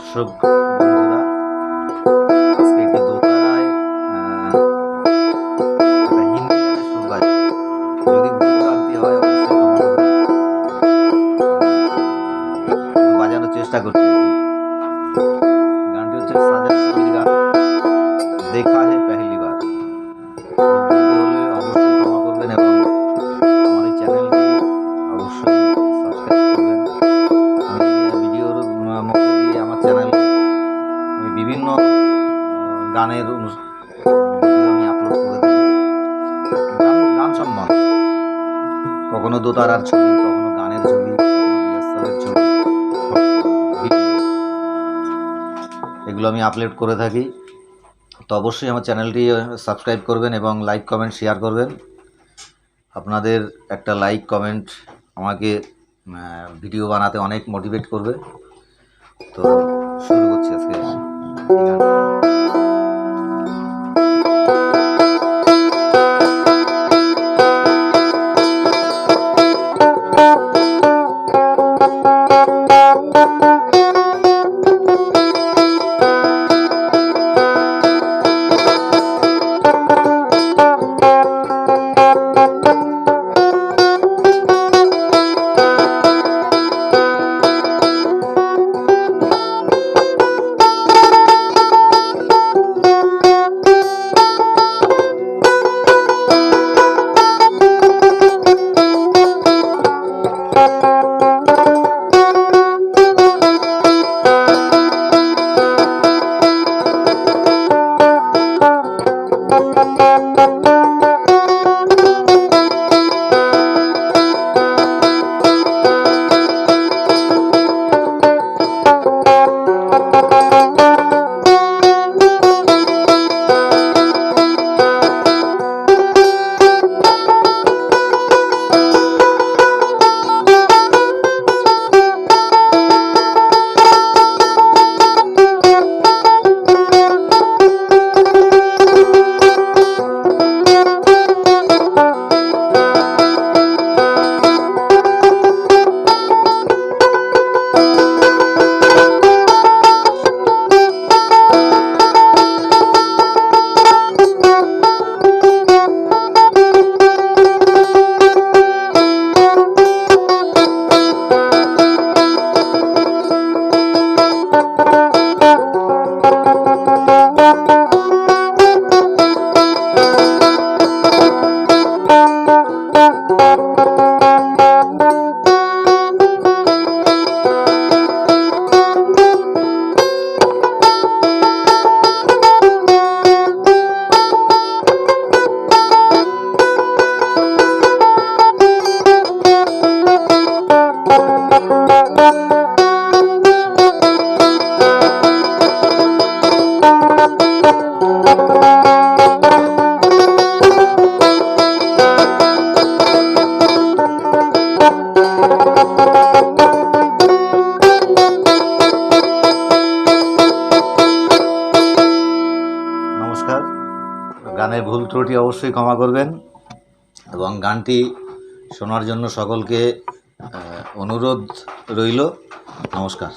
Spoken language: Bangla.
দর্শক বন্ধুরা আজকে একটি দোতারায় বাজানোর চেষ্টা করছি। গানের আমি আপলোড করে গান সম্বন্ধে কখনো দোতারার ছবি, কখনো গানের ছবি ছবি এগুলো আমি আপলোড করে থাকি। তো অবশ্যই আমার চ্যানেলটি সাবস্ক্রাইব করবেন এবং লাইক কমেন্ট শেয়ার করবেন। আপনাদের একটা লাইক কমেন্ট আমাকে ভিডিও বানাতে অনেক মোটিভেট করবে। তো শুরু করছি আজকে। গানের ভুল ত্রুটি অবশ্যই ক্ষমা করবেন এবং গানটি শোনার জন্য সকলকে অনুরোধ রইল। নমস্কার।